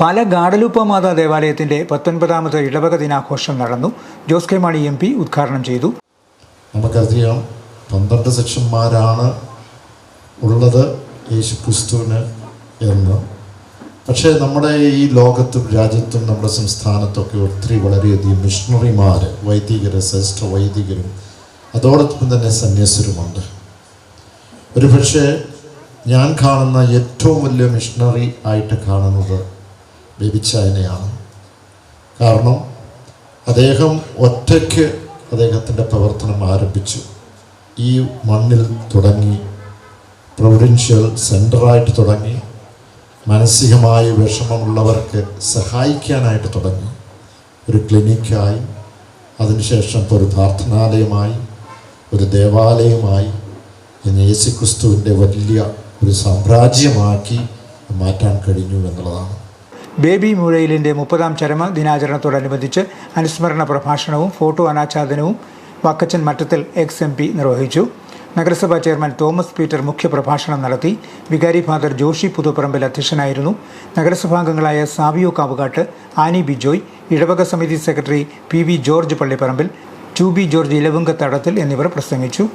പാല ഗാഡലൂപ്പ മാതാ ദേവാലയത്തിന്റെ പത്തൊൻപതാമത് ഇടവക ദിനാഘോഷം നടന്നു. Jose K Mani M P ഉദ്ഘാടനം ചെയ്തു. നമുക്കറിയാം പന്ത്രണ്ട് സെക്ഷന്മാരാണ് ഉള്ളത് യേശു ക്രിസ്തുവിന് എന്ന്. പക്ഷേ നമ്മുടെ ഈ ലോകത്തും രാജ്യത്തും നമ്മുടെ സംസ്ഥാനത്തൊക്കെ ഒത്തിരി വളരെയധികം മിഷണറിമാർ വൈദികർ ശ്രേഷ്ഠ വൈദികരും അതോടൊപ്പം തന്നെ സന്യാസരുമുണ്ട് ഒരു പക്ഷേ ഞാൻ കാണുന്ന ഏറ്റവും വലിയ മിഷണറി ആയിട്ട് കാണുന്നത് ബേബിച്ചായനെയാണ് കാരണം അദ്ദേഹം ഒറ്റയ്ക്ക് അദ്ദേഹത്തിന്റെ പ്രവർത്തനം ആരംഭിച്ചു. ഈ മണ്ണിൽ തുടങ്ങി പ്രൊവിഡൻഷ്യൽ സെന്ററായിട്ട് തുടങ്ങി മാനസികമായ വിഷമമുള്ളവർക്ക് സഹായിക്കാനായിട്ട് തുടങ്ങി. ഒരു ക്ലിനിക്കായി അതിനുശേഷം ഇപ്പോൾ ഒരു പ്രാർത്ഥനാലയമായി ഒരു ദേവാലയമായി ഇന്ന് യേശുക്രിസ്തുവിന്റെ വലിയ ഒരു സാമ്രാജ്യമാക്കി മാറ്റാൻ കഴിഞ്ഞു എന്നുള്ളതാണ്. ബേബി മുഴയിലിന്റെ മുപ്പതാം ചരമ ദിനാചരണത്തോടനുബന്ധിച്ച് അനുസ്മരണ പ്രഭാഷണവും photo അനാച്ഛാദനവും Vakkachan Mattathil ex M P നിർവഹിച്ചു. നഗരസഭാ ചെയർമാൻ തോമസ് പീറ്റർ മുഖ്യപ്രഭാഷണം നടത്തി. വികാരി ഫാദർ ജോഷി പുതുപ്പറമ്പിൽ അധ്യക്ഷനായിരുന്നു. നഗരസഭാംഗങ്ങളായ സാവിയോ കാവുകാട്ട് ആനി ബിജോയ് ഇടവക സമിതി secretary P V George Pallipparambil T B George Elavunkathadathil എന്നിവർ പ്രസംഗിച്ചു.